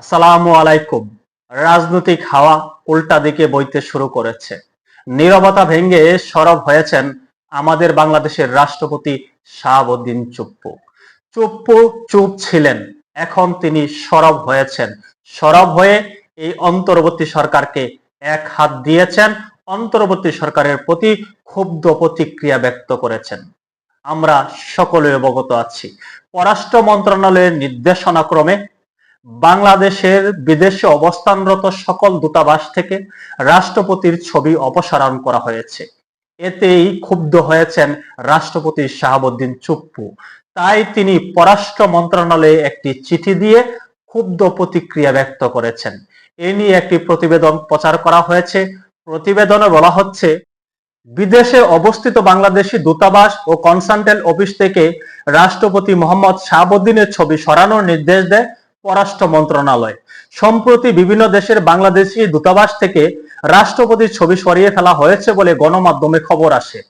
আসসালামু আলাইকুম। রাজনৈতিক হাওয়া উল্টা দিকে বইতে শুরু করেছে। নীরবতা ভেঙে সরব হয়েছেন আমাদের বাংলাদেশের রাষ্ট্রপতি শাহাবুদ্দিন চুপ্পু। চুপ্পু চুপ ছিলেন, এখন তিনি সরব হয়েছেন। সরব হয়ে এই অন্তর্বর্তী সরকারকে এক হাত দিয়েছেন, অন্তর্বর্তী সরকারের প্রতি ক্ষুব্ধ প্রতিক্রিয়া ব্যক্ত করেছেন। আমরা সকলে অবগত আছি। পররাষ্ট্র মন্ত্রণালয়ের নির্দেশনা ক্রমে বাংলাদেশের বিদেশে অবস্থানরত সকল দূতাবাস থেকে রাষ্ট্রপতির ছবি অপসারণ করা হয়েছে। এতেই ক্ষুব্ধ হয়েছেন রাষ্ট্রপতি শাহাবুদ্দিন চুপ্পু। তাই তিনি পররাষ্ট্র মন্ত্রণালয়ে একটি চিঠি দিয়ে ক্ষুব্ধ প্রতিক্রিয়া ব্যক্ত করেছেন। এ নিয়ে একটি প্রতিবেদন প্রচার করা হয়েছে। প্রতিবেদনে বলা হচ্ছে, বিদেশে অবস্থিত বাংলাদেশি দূতাবাস ও কনসালটেন্ট অফিস থেকে রাষ্ট্রপতি মোহাম্মদ শাহাবুদ্দিনের ছবি সরানোর নির্দেশ দেয় পররাষ্ট্র মন্ত্রণালয়। সম্প্রতি বিভিন্ন দেশের বাংলাদেশি দূতাবাস থেকে রাষ্ট্রপতির ছবি সরিয়ে ফেলা হয়েছে বলে গণমাধ্যমে খবর আসে।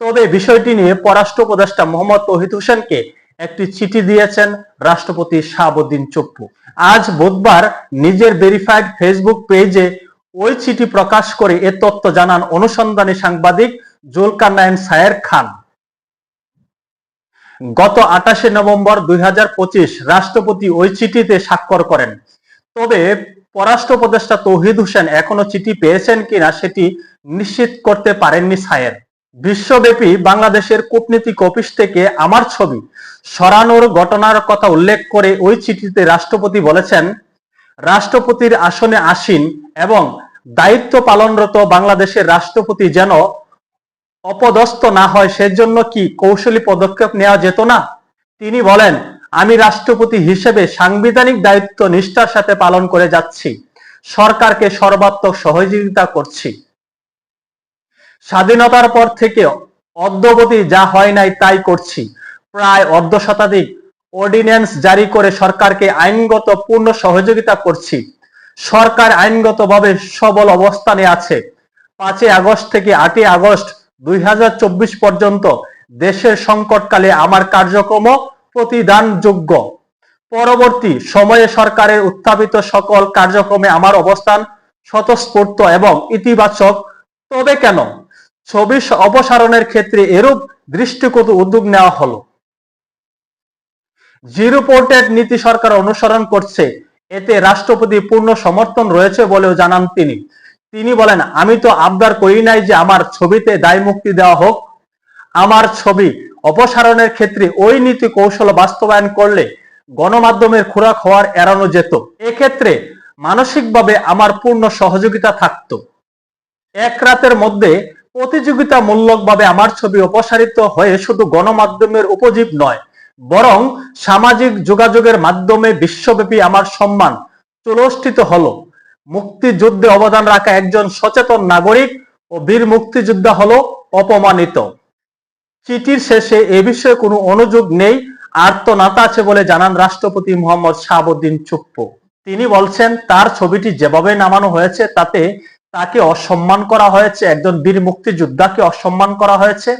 তবে বিষয়টি নিয়ে পররাষ্ট্র উপদেষ্টা মোহাম্মদ তহিদ হোসেনকে একটি চিঠি দিয়েছেন রাষ্ট্রপতি শাহাবুদ্দিন চপ্পু। আজ বুধবার নিজের ভেরিফাইড ফেসবুক পেজে ওই চিঠি প্রকাশ করে এ তথ্য জানান অনুসন্ধানী সাংবাদিক জুলকার জুলকারনায়ন সায়ের খান। গত আঠাশে নভেম্বর দুই হাজার পঁচিশ রাষ্ট্রপতি ওই চিঠিতে স্বাক্ষর করেন। তবে পররাষ্ট্র উপদেষ্টা তৌহিদ হোসেন এখনও চিঠি পেয়েছেন কিনা সেটি নিশ্চিত করতে পারেননি সায়ের। বিশ্বব্যাপী বাংলাদেশের কূটনীতিক অফিস থেকে আমার ছবি সরানোর ঘটনার কথা উল্লেখ করে ওই চিঠিতে রাষ্ট্রপতি বলেছেন, রাষ্ট্রপতির আসনে আসীন এবং দায়িত্ব পালনরত বাংলাদেশের রাষ্ট্রপতি যেন অপদস্থ না হয়, সেজন্য কি কৌশলী পদক্ষেপ নেওয়া যেত না? তিনি বলেন, আমি রাষ্ট্রপতি হিসেবে সাংবিধানিক দায়িত্ব নিষ্ঠার সাথে পালন করে যাচ্ছি। সরকারকে সর্বাত্মক সহযোগিতা করছি। স্বাধীনতার পর থেকে অদ্যবধি যা হয় নাই তাই করছি। প্রায় অর্ধ শতাধিক অর্ডিন্যান্স জারি করে সরকারকে আইনগত পূর্ণ সহযোগিতা করছি। সরকার আইনগতভাবে সবল অবস্থানে আছে। পাঁচই আগস্ট থেকে আটই আগস্ট দুই হাজার চব্বিশ পর্যন্ত দেশের সংকটকালে আমার কার্যক্রম প্রতিদানযোগ্য। পরবর্তী সময়ে সরকারের উত্থাপিত সকল কার্যক্রমে আমার অবস্থান স্বতঃস্ফূর্ত এবং ইতিবাচক। তবে কেন? ছবি অপসারণের ক্ষেত্রে এরূপ দৃষ্টিকটু উদ্যোগ নেওয়া হলো। জিরো পোর্টেড নীতি সরকার অনুসরণ করছে। এতে রাষ্ট্রপতি পূর্ণ সমর্থন রয়েছে বলেও জানান তিনি। তিনি বলেন, আমি তো আবদার করি নাই যে আমার ছবিতে দায় মুক্তি দেওয়া হোক। আমার ছবি অপসারণের ক্ষেত্রে ওই নীতি কৌশল বাস্তবায়ন করলে গণমাধ্যমের খোরাক হওয়ার এড়ানো যেত। এক্ষেত্রে মানসিকভাবে আমার পূর্ণ সহযোগিতা থাকত। এক রাতের মধ্যে প্রতিযোগিতামূলকভাবে আমার ছবি অপসারিত হয়ে শুধু গণমাধ্যমের উপজীব নয়, বরং সামাজিক যোগাযোগের মাধ্যমে বিশ্বব্যাপী আমার সম্মান চুলষ্ঠিত হলো। মুক্তিযুদ্ধে অবদান রাখা একজন সচেতন নাগরিক ও বীর মুক্তিযোদ্ধা হলো অপমানিত। চিঠির শেষে এ বিষয়ে কোনো অনুযোগ নেই আর্তনাতা আছে বলে জানান রাষ্ট্রপতি মোহাম্মদ শাহাবুদ্দিন চুপ্পু। তিনি বলছেন, তার ছবিটি যেভাবে নামানো হয়েছে, তাতে তাকে অসম্মান করা হয়েছে, একজন বীর মুক্তিযোদ্ধাকে অসম্মান করা হয়েছে,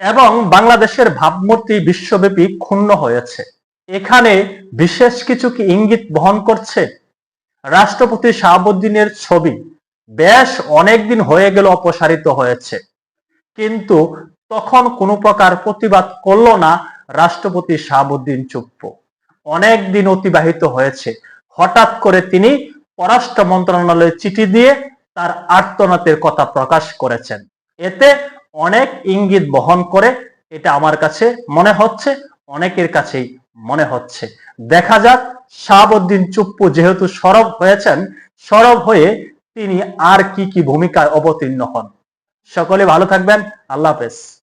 এবং বাংলাদেশের ভাবমূর্তি বিশ্বব্যাপী ক্ষুণ্ণ হয়েছে। এখানে বিশেষ কিছু কি ইঙ্গিত বহন করছে? রাষ্ট্রপতি শাহাবুদ্দিনের ছবি, বেশ অনেকদিন হয়ে গেল অপসারিত হয়েছে। কিন্তু তখন কোনো প্রকার প্রতিবাদ করল না রাষ্ট্রপতি শাহাবুদ্দিন চুপ্পু। অনেক দিন অতিবাহিত হয়েছে। হঠাৎ করে তিনি পররাষ্ট্র মন্ত্রণালয়ে চিঠি দিয়ে তার আর্তনাতের কথা প্রকাশ করেছেন। এতে অনেক ইঙ্গিত বহন করে এটা আমার কাছে মনে হচ্ছে, অনেকের কাছেই মনে হচ্ছে। দেখা যাক শাহাবুদ্দিন চুপ্পু যেহেতু সরব হয়েছেন, সরব হয়ে তিনি আর কি কি ভূমিকায় অবতীর্ণ হন। সকলে ভালো থাকবেন। আল্লাহ হাফেজ।